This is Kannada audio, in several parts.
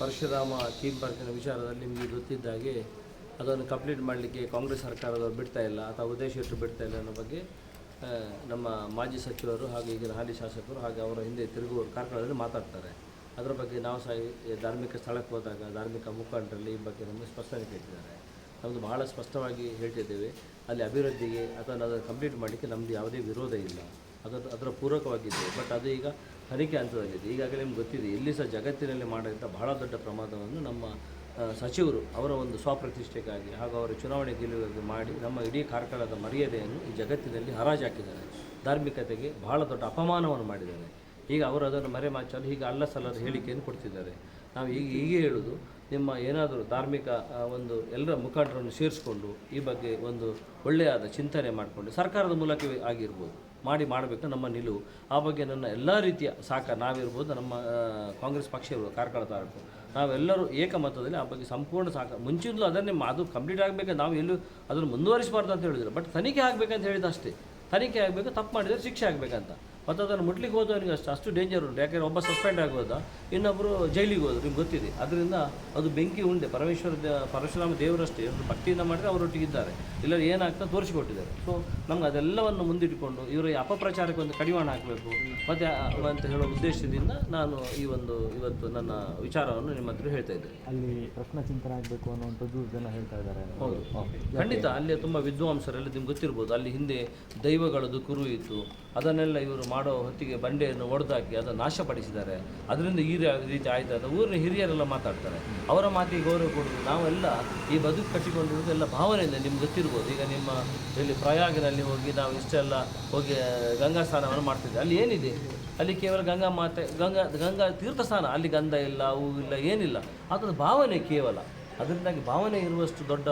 ಪರಶುರಾಮ ಥೀಮ್ ಪಾರ್ಕಿನ ವಿಚಾರದಲ್ಲಿ ನಿಮಗೆ ಗೊತ್ತಿದ್ದ ಹಾಗೆ ಅದನ್ನು ಕಂಪ್ಲೀಟ್ ಮಾಡಲಿಕ್ಕೆ ಕಾಂಗ್ರೆಸ್ ಸರ್ಕಾರದವರು ಬಿಡ್ತಾ ಇಲ್ಲ, ಅಥವಾ ಉದ್ದೇಶ ಇಟ್ಟು ಬಿಡ್ತಾ ಇಲ್ಲ ಅನ್ನೋ ಬಗ್ಗೆ ನಮ್ಮ ಮಾಜಿ ಸಚಿವರು ಹಾಗೂ ಈಗಿನ ಹಾಲಿ ಶಾಸಕರು ಹಾಗೆ ಅವರ ಹಿಂದೆ ತಿರುಗುವ ಕಾರ್ಕಳದಲ್ಲಿ ಮಾತಾಡ್ತಾರೆ. ಅದರ ಬಗ್ಗೆ ನಾವು ಸಹ ಧಾರ್ಮಿಕ ಸ್ಥಳಕ್ಕೆ ಹೋದಾಗ ಧಾರ್ಮಿಕ ಮುಖಂಡರಲ್ಲಿ ಈ ಬಗ್ಗೆ ನಮಗೆ ಸ್ಪಷ್ಟನೆ ಕೇಳ್ತಿದ್ದಾರೆ. ನಮ್ಮದು ಬಹಳ ಸ್ಪಷ್ಟವಾಗಿ ಹೇಳ್ತಿದ್ದೇವೆ. ಅಲ್ಲಿ ಅಭಿವೃದ್ಧಿಗೆ ಅಥವಾ ಅದನ್ನು ಕಂಪ್ಲೀಟ್ ಮಾಡಲಿಕ್ಕೆ ನಮ್ಮದು ಯಾವುದೇ ವಿರೋಧ ಇಲ್ಲ. ಅದರ ಅದರ ಪೂರಕವಾಗಿದೆ ಬಟ್ ಅದು ಈಗ ಹರಿಕೆ ಹಂತದಲ್ಲಿದೆ ಈಗಾಗಲೇ ನಿಮ್ಗೆ ಗೊತ್ತಿದೆ ಎಲ್ಲಿ ಸಹ ಜಗತ್ತಿನಲ್ಲಿ ಮಾಡಿದಂಥ ಬಹಳ ದೊಡ್ಡ ಪ್ರಮಾದವನ್ನು ನಮ್ಮ ಸಚಿವರು ಅವರ ಒಂದು ಸ್ವಪ್ರತಿಷ್ಠೆಗಾಗಿ ಹಾಗೂ ಅವರ ಚುನಾವಣೆ ಗೆಲುವಿಗಾಗಿ ಮಾಡಿ ನಮ್ಮ ಇಡೀ ಕಾರ್ಕಳದ ಮರ್ಯಾದೆಯನ್ನು ಈ ಜಗತ್ತಿನಲ್ಲಿ ಹರಾಜು ಹಾಕಿದ್ದಾರೆ ಧಾರ್ಮಿಕತೆಗೆ ಬಹಳ ದೊಡ್ಡ ಅಪಮಾನವನ್ನು ಮಾಡಿದ್ದಾರೆ. ಈಗ ಅವರು ಅದನ್ನು ಮರೆಮಾಚಲು ಹೀಗೆ ಅಲ್ಲ ಸಲ್ಲದ ಹೇಳಿಕೆಯನ್ನು ಕೊಡ್ತಿದ್ದಾರೆ. ನಾವು ಈಗ ಹೀಗೆ ಹೇಳೋದು, ನಿಮ್ಮ ಏನಾದರೂ ಧಾರ್ಮಿಕ ಒಂದು ಎಲ್ಲರ ಮುಖಂಡರನ್ನು ಸೇರಿಸ್ಕೊಂಡು ಈ ಬಗ್ಗೆ ಒಂದು ಒಳ್ಳೆಯಾದ ಚಿಂತನೆ ಮಾಡಿಕೊಂಡು ಸರ್ಕಾರದ ಮೂಲಕವೇ ಆಗಿರ್ಬೋದು. ಮಾಡಿ ಮಾಡಬೇಕು ನಮ್ಮ ನಿಲುವು. ಆ ಬಗ್ಗೆ ನನ್ನ ಎಲ್ಲ ರೀತಿಯ ಸಾಕ ನಾವಿರ್ಬೋದು, ನಮ್ಮ ಕಾಂಗ್ರೆಸ್ ಪಕ್ಷ ಇರ್ಬೋದು ಕಾರ್ಕಳ ತಾಲೂಕು ನಾವೆಲ್ಲರೂ ಏಕಮತದಲ್ಲಿ ಆ ಬಗ್ಗೆ ಸಂಪೂರ್ಣ ಸಾಕ. ಮುಂಚಿನಲ್ಲೂ ಅದನ್ನೇ ಅದು ಕಂಪ್ಲೀಟ್ ಆಗಬೇಕು, ನಾವು ಎಲ್ಲೂ ಅದನ್ನು ಮುಂದುವರಿಸಬಾರ್ದು ಅಂತ ಹೇಳಿದ್ರು. ಬಟ್ ತನಿಖೆ ಆಗಬೇಕಂತ ಹೇಳಿದ ಅಷ್ಟೇ ತನಿಖೆ ಆಗಬೇಕು, ತಪ್ಪು ಮಾಡಿದರೆ ಶಿಕ್ಷೆ ಆಗಬೇಕಂತ. ಮತ್ತು ಅದನ್ನು ಮುಟ್ಲಿಕ್ಕೆ ಹೋದವನಿಗೆ ಅಷ್ಟು ಅಷ್ಟು ಡೇಂಜರ್ ಉಂಟು. ಯಾಕೆಂದರೆ ಒಬ್ಬ ಸಸ್ಪೆಂಡ್ ಆಗೋದ ಇನ್ನೊಬ್ಬರು ಜೈಲಿಗೆ ಹೋದ್ರು ನಿಮ್ಗೆ ಗೊತ್ತಿದೆ. ಅದರಿಂದ ಅದು ಬೆಂಕಿ ಉಂಡೆ ಪರಮೇಶ್ವರ ದೇ- ಪರಶುರಾಮ ದೇವರಷ್ಟೇ. ಇವರು ಭಕ್ತಿಯಿಂದ ಮಾಡಿದರೆ ಅವರೊಟ್ಟಿಗಿದ್ದಾರೆ. ಇಲ್ಲ ಏನಾಗ್ತಾ ತೋರಿಸಿಕೊಟ್ಟಿದ್ದಾರೆ. ಸೊ ನಮ್ಗೆ ಅದೆಲ್ಲವನ್ನು ಮುಂದಿಟ್ಟುಕೊಂಡು ಇವರ ಅಪಪ್ರಚಾರಕ್ಕೆ ಒಂದು ಕಡಿವಾಣ ಹಾಕಬೇಕು. ಮತ್ತು ಅಂತ ಹೇಳೋ ಉದ್ದೇಶದಿಂದ ನಾನು ಈ ಒಂದು ಇವತ್ತು ನನ್ನ ವಿಚಾರವನ್ನು ನಿಮ್ಮ ಹತ್ರ ಹೇಳ್ತಾ ಇದ್ದೇನೆ. ಅಲ್ಲಿ ಪ್ರಶ್ನೆ ಚಿಂತನೆ ಆಗಬೇಕು ಅನ್ನುವಂಥದ್ದು ಜನ ಹೇಳ್ತಾ ಇದ್ದಾರೆ. ಹೌದು. ಖಂಡಿತ ಅಲ್ಲಿ ತುಂಬ ವಿದ್ವಾಂಸರೆಲ್ಲ ನಿಮ್ಗೆ ಗೊತ್ತಿರ್ಬೋದು. ಅಲ್ಲಿ ಹಿಂದೆ ದೈವಗಳದ್ದು ಕುರು ಇತ್ತು ಅದನ್ನೆಲ್ಲ ಇವರು ಮಾಡೋ ಹೊತ್ತಿಗೆ ಬಂಡೆಯನ್ನು ಒಡೆದಾಕಿ ಅದನ್ನು ನಾಶಪಡಿಸಿದ್ದಾರೆ. ಅದರಿಂದ ಈ ರೀತಿ ಆಯಿತು. ಅಂತ ಊರಿನ ಹಿರಿಯರೆಲ್ಲ ಮಾತಾಡ್ತಾರೆ. ಅವರ ಮಾತಿಗೆ ಗೌರವ ಕೊಡೋದು ನಾವೆಲ್ಲ ಈ ಬದುಕು ಕಟ್ಟಿಕೊಂಡಿರೋದು ಎಲ್ಲ ಭಾವನೆಯಿಂದ ನಿಮ್ಗೆ ಗೊತ್ತಿರ್ಬೋದು. ಈಗ ನಿಮ್ಮ ಇಲ್ಲಿ ಪ್ರಯಾಗಿನಲ್ಲಿ ಹೋಗಿ ನಾವು ಇಷ್ಟೆಲ್ಲ ಹೋಗಿ ಗಂಗಾ ಸ್ನಾನವನ್ನು ಮಾಡ್ತಿದ್ದೆ ಅಲ್ಲಿ ಏನಿದೆ? ಅಲ್ಲಿ ಕೇವಲ ಗಂಗಾ ಮಾತೆ, ಗಂಗಾ ಗಂಗಾ ತೀರ್ಥ ಸ್ನಾನ. ಅಲ್ಲಿ ಗಂಧ ಇಲ್ಲ ಹೂ ಇಲ್ಲ ಏನಿಲ್ಲ ಅದರ ಭಾವನೆ ಕೇವಲ. ಅದರಿಂದಾಗಿ ಭಾವನೆ ಇರುವಷ್ಟು ದೊಡ್ಡ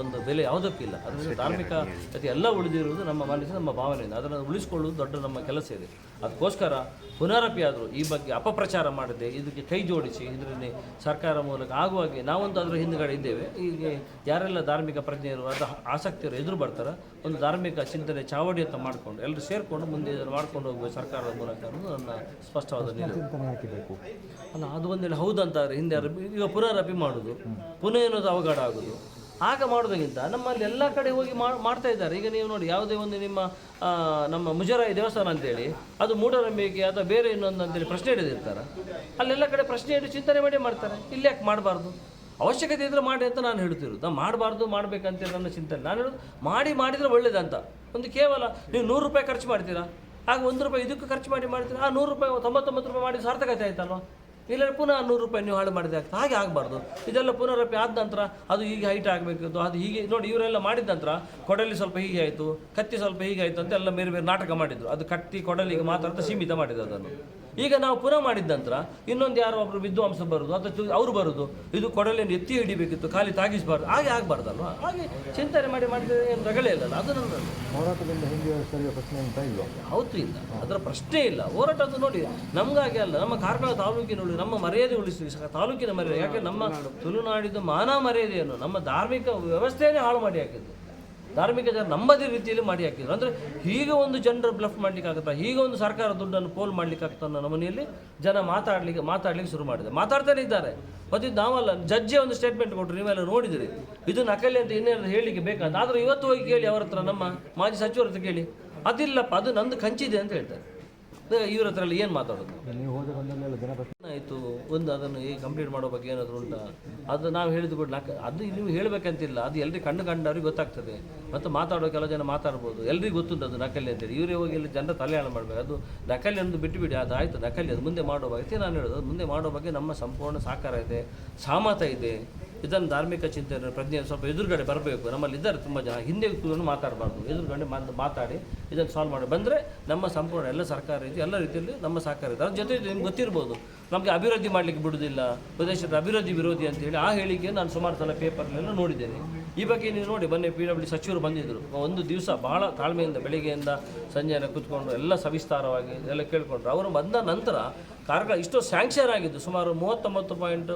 ಒಂದು ಬೆಲೆ ಯಾವುದಕ್ಕಿಲ್ಲ ಅದರಿಂದ ಧಾರ್ಮಿಕ ಜೊತೆ ಎಲ್ಲ ಉಳಿದಿರುವುದು ನಮ್ಮ ಮನಸ್ಸು ನಮ್ಮ ಭಾವನೆಯಿಂದ. ಅದನ್ನು ಉಳಿಸಿಕೊಳ್ಳುವುದು ದೊಡ್ಡ ನಮ್ಮ ಕೆಲಸ ಇದೆ. ಅದಕ್ಕೋಸ್ಕರ ಪುನರಪಿ ಆದರೂ ಈ ಬಗ್ಗೆ ಅಪಪ್ರಚಾರ ಮಾಡದೆ ಇದಕ್ಕೆ ಕೈ ಜೋಡಿಸಿ ಇದರಲ್ಲಿ ಸರ್ಕಾರ ಮೂಲಕ ಆಗುವಾಗೆ ನಾವಂತೂ ಅದರ ಹಿಂದುಗಡೆ ಇದ್ದೇವೆ. ಈಗ ಯಾರೆಲ್ಲ ಧಾರ್ಮಿಕ ಪ್ರಜ್ಞೆಯರು ಅದು ಆಸಕ್ತಿಯರು ಎದುರು ಬರ್ತಾರೆ ಒಂದು ಧಾರ್ಮಿಕ ಚಿಂತನೆ ಚಾವಡಿ ಅಂತ ಮಾಡಿಕೊಂಡು ಎಲ್ಲರೂ ಸೇರಿಕೊಂಡು ಮುಂದೆ ಇದನ್ನು ಮಾಡ್ಕೊಂಡು ಹೋಗುವ ಸರ್ಕಾರದ ಮೂಲಕ ಅನ್ನೋದು ನನ್ನ ಸ್ಪಷ್ಟವಾದ ಅಲ್ಲ ಅದು ಒಂದೇಳಿ ಹೌದಂತಾರೆ ಹಿಂದೆ ಈಗ ಪುನರಪಿ ಮಾಡೋದು. ಪುನಃ ಏನೋದು ಅವಘಡ ಆಗೋದು ಆಗ ಮಾಡೋದಕ್ಕಿಂತ ನಮ್ಮಲ್ಲಿ ಎಲ್ಲ ಕಡೆ ಹೋಗಿ ಮಾಡ್ತಾ ಇದ್ದಾರೆ. ಈಗ ನೀವು ನೋಡಿ ಯಾವುದೇ ಒಂದು ನಿಮ್ಮ ನಮ್ಮ ಮುಜರಾಯಿ ದೇವಸ್ಥಾನ ಅಂತೇಳಿ, ಅದು ಮೂಢನಂಬಿಕೆ ಅಥವಾ ಬೇರೆ ಇನ್ನೊಂದು ಅಂತೇಳಿ ಪ್ರಶ್ನೆ ಹಿಡಿದಿರ್ತಾರೆ. ಅಲ್ಲೆಲ್ಲ ಕಡೆ ಪ್ರಶ್ನೆ ಹಿಡಿದು ಚಿಂತನೆ ಮಾಡಿ ಮಾಡ್ತಾರೆ. ಇಲ್ಲಿ ಯಾಕೆ ಮಾಡಬಾರ್ದು? ಅವಶ್ಯಕತೆ ಇದ್ದರೆ ಮಾಡಿ ಅಂತ ನಾನು ಹೇಳ್ತಿರೋದು ನಾನು ಮಾಡಬಾರ್ದು ಮಾಡಬೇಕಂತೇಳಿ ನನ್ನ ಚಿಂತನೆ. ನಾನು ಹೇಳೋದು ಮಾಡಿ ಮಾಡಿದರೆ ಒಳ್ಳೇದಂತ. ಒಂದು ಕೇವಲ ನೀವು ನೂರು ರೂಪಾಯಿ ಖರ್ಚು ಮಾಡ್ತೀರಾ? ಆಗ ಒಂದು ರೂಪಾಯಿ ಇದಕ್ಕೆ ಖರ್ಚು ಮಾಡಿ ಮಾಡ್ತೀರಾ? ಆ ನೂರು ರೂಪಾಯಿ, ತೊಂಬತ್ತೊಂಬತ್ತು ರೂಪಾಯಿ ಮಾಡಿ ಸಾರ್ಥಕತೆ ಆಯ್ತಲ್ವಾ? ಇಲ್ಲ ಪುನಃ ನೂರು ರೂಪಾಯಿ ನೀವು ಹಾಳು ಮಾಡಿದೆ ಆಗ್ತದೆ. ಹಾಗೆ ಆಗಬಾರ್ದು. ಇದೆಲ್ಲ ಪುನರಪಿ ಆದ ನಂತರ ಅದು ಹೀಗೆ ಹೈಟ್ ಆಗಬೇಕಿತ್ತು, ಅದು ಹೀಗೆ ನೋಡಿ, ಇವರೆಲ್ಲ ಮಾಡಿದ ನಂತರ ಕೊಡಲಿ ಸ್ವಲ್ಪ ಹೀಗೆ ಆಯಿತು, ಕತ್ತಿ ಸ್ವಲ್ಪ ಹೀಗೆ ಆಯಿತು ಅಂತ ಎಲ್ಲ ಬೇರೆ ಬೇರೆ ನಾಟಕ ಮಾಡಿದರು. ಅದು ಕತ್ತಿ, ಕೊಡಲಿಗೆ ಮಾತ್ರ ಸೀಮಿತ ಮಾಡಿದ್ದು ಅದನ್ನು. ಈಗ ನಾವು ಪುನಃ ಮಾಡಿದ ನಂತರ ಇನ್ನೊಂದು ಯಾರೋ ಒಬ್ಬರು ವಿದ್ವಾಂಸ ಬರೋದು ಅಥವಾ ಅವ್ರು ಬರೋದು ಇದು ಕೊಡಲಿಯನ್ನು ಎತ್ತಿ ಹಿಡಿಬೇಕಿತ್ತು ಖಾಲಿ ತಾಗಿಸಬಾರ್ದು ಹಾಗೆ ಆಗಬಾರ್ದಲ್ವಾ? ಹಾಗೆ ಚಿಂತನೆ ಮಾಡಿ ಮಾಡಿದರೆ ಏನು ರಗಳೇ ಇಲ್ಲಲ್ಲ ಅದು ನನ್ನ ಹೋರಾಟದಿಂದ ಹಿಂದೆ ಸರಿಯೋ ಪ್ರಶ್ನೆ ಅಂತ ಇಲ್ಲ ಯಾವತ್ತೂ ಇಲ್ಲ. ಅದರ ಪ್ರಶ್ನೆ ಇಲ್ಲ. ಹೋರಾಟ ಅದು ನೋಡಿ ನಮಗಾಗಿ ಅಲ್ಲ ನಮ್ಮ ಕಾರ್ಕಳ ತಾಲೂಕಿನ ನಮ್ಮ ಮರ್ಯಾದೆ ಉಳಿಸಿ ತಾಲೂಕಿನ ಮರ್ಯಾದೆ. ಯಾಕೆ ನಮ್ಮ ತುಳುನಾಡಿದ ಮಾನ ಮರ್ಯಾದೆಯನ್ನು ನಮ್ಮ ಧಾರ್ಮಿಕ ವ್ಯವಸ್ಥೆಯನ್ನೇ ಹಾಳು ಮಾಡಿ ಹಾಕಿದ್ದು. ಧಾರ್ಮಿಕ ಜನ ನಂಬದೇ ರೀತಿಯಲ್ಲಿ ಮಾಡಿ ಹಾಕಿದ್ರು. ಅಂದರೆ ಹೀಗೆ ಒಂದು ಜನರ ಬ್ಲಫ್ ಮಾಡ್ಲಿಕ್ಕೆ ಆಗುತ್ತಾ ಹೀಗೆ ಒಂದು ಸರ್ಕಾರ ದುಡ್ಡನ್ನು ಪೋಲ್ ಮಾಡ್ಲಿಕ್ಕೆ ಆಗ್ತದೆ ಅನ್ನೋ ನಮ್ಮನೆಯಲ್ಲಿ ಜನ ಮಾತಾಡ್ಲಿಕ್ಕೆ ಮಾತಾಡ್ಲಿಕ್ಕೆ ಶುರು ಮಾಡಿದೆ ಮಾತಾಡ್ತಾನೆ ಇದ್ದಾರೆ. ಮತ್ತು ಇದು ನಾವಲ್ಲ, ಜಡ್ಜೆ ಒಂದು ಸ್ಟೇಟ್ಮೆಂಟ್ ಕೊಟ್ಟರು ನೀವೆಲ್ಲ ನೋಡಿದಿರಿ. ಇದು ನಕಲಿ ಅಂತ ಇನ್ನೇನು ಹೇಳಲಿಕ್ಕೆ ಬೇಕಂತ ಆದರೆ ಇವತ್ತು ಹೋಗಿ ಕೇಳಿ ಅವರ ಹತ್ರ ನಮ್ಮ ಮಾಜಿ ಸಚಿವರ ಹತ್ರ ಕೇಳಿ. ಅದಿಲ್ಲಪ್ಪ, ಅದು ನಂದು ಕಂಚಿದೆ ಅಂತ ಹೇಳ್ತಾರೆ. ಇವ್ರ ಹತ್ರ ಏನು ಮಾತಾಡೋದು? ನೀವು ಹೋದ ಬಂದಲ್ಲೆಲ್ಲ ಜನ ಪ್ರಶ್ನೆ ಆಯಿತು ಒಂದು ಅದನ್ನು ಈ ಕಂಪ್ಲೀಟ್ ಮಾಡೋ ಬಗ್ಗೆ ಏನಾದರೂ ಉಂಟಾ? ಅದು ನಾವು ಹೇಳಿದ ಕೂಡ ಅದು ನೀವು ಹೇಳಬೇಕಂತಿಲ್ಲ. ಅದು ಎಲ್ರಿಗೆ ಕಣ್ಣು ಕಂಡವ್ರಿಗೆ ಗೊತ್ತಾಗ್ತದೆ. ಮತ್ತು ಮಾತಾಡೋ ಕೆಲವು ಜನ ಮಾತಾಡ್ಬೋದು. ಎಲ್ರಿಗೂ ಗೊತ್ತುಂಟು ಅದು ನಕಲಿ ಅಂತೇಳಿ ಇವರೇ ಹೋಗಿ ಇಲ್ಲಿ ಜನರ ತಲೆ ಹಾಳು ಮಾಡಬೇಕು. ಅದು ನಕಲಿ ಅನ್ನೋದು ಬಿಟ್ಟು ಬಿಡಿ ಅದು ಆಯಿತು ನಕಲಿ. ಅದು ಮುಂದೆ ಮಾಡೋ ಬಗ್ಗೆ ನಾನು ಹೇಳೋದು. ಅದು ಮುಂದೆ ಮಾಡೋ ಬಗ್ಗೆ ನಮ್ಮ ಸಂಪೂರ್ಣ ಸಹಕಾರ ಇದೆ. ಸಾಮತ ಇದೆ. ಇದನ್ನು ಧಾರ್ಮಿಕ ಚಿಂತನೆ ಪ್ರಜ್ಞೆ ಸ್ವಲ್ಪ ಎದುರುಗಡೆ ಬರಬೇಕು. ನಮ್ಮಲ್ಲಿ ಇದ್ದಾರೆ ತುಂಬ ಜನ. ಹಿಂದೆ ಕೂತ್ಕೊಂಡು ಮಾತಾಡಬಾರ್ದು. ಎದುರುಗಡೆ ಮಾತು ಮಾತಾಡಿ ಇದನ್ನು ಸಾಲ್ವ್ ಮಾಡಿ. ಬಂದರೆ ನಮ್ಮ ಸಂಪೂರ್ಣ ಎಲ್ಲ ಸರ್ಕಾರ ಇದೆ ಎಲ್ಲ ರೀತಿಯಲ್ಲಿ ನಮ್ಮ ಸಹಕಾರ ಇದೆ ಅದ್ರ ಜೊತೆ ನಿಮ್ಗೆ ಗೊತ್ತಿರ್ಬೋದು, ನಮಗೆ ಅಭಿವೃದ್ಧಿ ಮಾಡಲಿಕ್ಕೆ ಬಿಡುವುದಿಲ್ಲ. ಪ್ರದೇಶದ ಅಭಿವೃದ್ಧಿ ವಿರೋಧಿ ಅಂತ ಹೇಳಿ ಆ ಹೇಳಿಕೆ ನಾನು ಸುಮಾರು ಸಲ ಪೇಪರ್ಲೆಲ್ಲ ನೋಡಿದ್ದೇನೆ. ಈ ಬಗ್ಗೆ ನೀವು ನೋಡಿ, ಬನ್ನಿ ಪಿ ಡಬ್ಲ್ಯೂ ಸಚಿವರು ಬಂದಿದ್ದರು ಒಂದು ದಿವಸ ಬಹಳ ತಾಳ್ಮೆಯಿಂದ ಬೆಳಿಗ್ಗೆಯಿಂದ ಸಂಜೆನ ಕೂತ್ಕೊಂಡು ಎಲ್ಲ ಸವಿಸ್ತಾರವಾಗಿ ಎಲ್ಲ ಕೇಳಿಕೊಂಡ್ರು. ಅವರು ಬಂದ ನಂತರ ಕಾರ್ಗಳ ಇಷ್ಟು ಸ್ಯಾಂಕ್ಷನ್ ಆಗಿದ್ದು, ಸುಮಾರು ಮೂವತ್ತೊಂಬತ್ತು ಪಾಯಿಂಟ್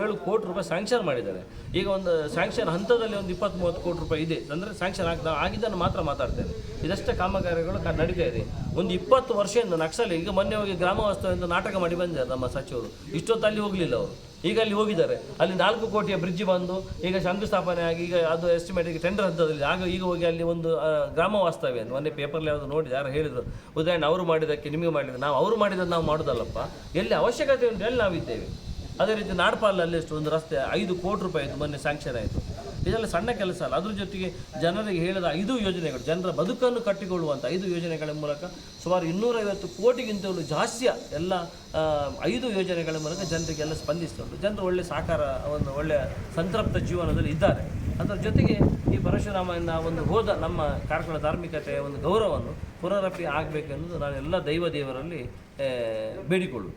ಏಳು ಕೋಟಿ ರೂಪಾಯಿ ಸ್ಯಾಂಕ್ಷನ್ ಮಾಡಿದ್ದಾರೆ. ಈಗ ಒಂದು ಸ್ಯಾಂಕ್ಷನ್ ಹಂತದಲ್ಲಿ ಒಂದು ಇಪ್ಪತ್ತ್ ಮೂವತ್ತು ಕೋಟಿ ರೂಪಾಯಿ ಇದೆ. ಅಂದರೆ ಸ್ಯಾಂಕ್ಷನ್ ಆಗ್ತಾ ಆಗಿದ್ದನ್ನು ಮಾತ್ರ ಮಾತಾಡ್ತೇನೆ. ಇದಷ್ಟೇ ಕಾಮಗಾರಿಗಳು ನಡೀತಾ ಇದೆ. ಒಂದು ಇಪ್ಪತ್ತು ವರ್ಷದಿಂದ ನಕ್ಸಲ್, ಈಗ ಮೊನ್ನೆ ಹೋಗಿ ಗ್ರಾಮ ವಾಸ್ತವ್ಯದಿಂದ ನಾಟಕ ಮಾಡಿ ಬಂದಿದ್ದಾರೆ ನಮ್ಮ ಸಚಿವರು. ಇಷ್ಟೊತ್ತಲ್ಲಿ ಹೋಗಲಿಲ್ಲ ಅವರು. ಈಗ ಅಲ್ಲಿ ಹೋಗಿದ್ದಾರೆ. ಅಲ್ಲಿ ನಾಲ್ಕು ಕೋಟಿಯ ಬ್ರಿಡ್ಜ್ ಬಂದು ಈಗ ಶಂಕುಸ್ಥಾಪನೆ ಆಗಿ ಈಗ ಅದು ಎಸ್ಟಿಮೇಟ್ ಈಗ ಟೆಂಡರ್ ಹಂತದಲ್ಲಿ ಆಗ ಈಗ ಹೋಗಿ ಅಲ್ಲಿ ಒಂದು ಗ್ರಾಮ ವಾಸ್ತವ್ಯ ಮೊನ್ನೆ ಪೇಪರ್ಲಿ ಯಾವುದು ನೋಡಿ ಯಾರು ಹೇಳಿದರು. ಉದಾಹರಣೆ ಅವರು ಮಾಡಿದ್ದಕ್ಕೆ ನಿಮಗೆ ಮಾಡಿದ್ರು ನಾವು ಅವರು ಮಾಡಿದ್ದು ನಾವು ಮಾಡೋದಲ್ಲಪ್ಪ. ಎಲ್ಲಿ ಅವಶ್ಯಕತೆ ಉಂಟು, ಎಲ್ಲಿ ನಾವಿದ್ದೇವೆ. ಅದೇ ರೀತಿ ನಾಡ್ಪಾಲಲ್ಲಿ ಎಷ್ಟು ಒಂದು ರಸ್ತೆ, ಐದು ಕೋಟಿ ರೂಪಾಯಿ ಮೊನ್ನೆ ಸ್ಯಾಂಕ್ಷನ್ ಆಯಿತು. ಇದೆಲ್ಲ ಸಣ್ಣ ಕೆಲಸ ಅಲ್ಲ. ಅದ್ರ ಜೊತೆಗೆ ಜನರಿಗೆ ಹೇಳಿದ ಐದು ಯೋಜನೆಗಳು, ಜನರ ಬದುಕನ್ನು ಕಟ್ಟಿಕೊಳ್ಳುವಂಥ ಐದು ಯೋಜನೆಗಳ ಮೂಲಕ ಸುಮಾರು ಇನ್ನೂರೈವತ್ತು ಕೋಟಿಗಿಂತಲೂ ಜಾಸ್ತಿಯ ಎಲ್ಲ ಐದು ಯೋಜನೆಗಳ ಮೂಲಕ ಜನರಿಗೆಲ್ಲ ಸ್ಪಂದಿಸ್ತುಂಟು ಜನರು ಒಳ್ಳೆ ಸಾಕಾರ, ಒಂದು ಒಳ್ಳೆಯ ಸಂತೃಪ್ತ ಜೀವನದಲ್ಲಿ ಇದ್ದಾರೆ. ಅದರ ಜೊತೆಗೆ ಈ ಪರಶುರಾಮನ ಒಂದು ಹೋದ ನಮ್ಮ ಕಾರ್ಕಳ ಧಾರ್ಮಿಕತೆಯ ಒಂದು ಗೌರವವನ್ನು ಪುನರಪಿ ಆಗಬೇಕೆಂದು ನಾನು ಎಲ್ಲ ದೈವ ದೇವರಲ್ಲಿ ಬೇಡಿಕೊಳ್ಳು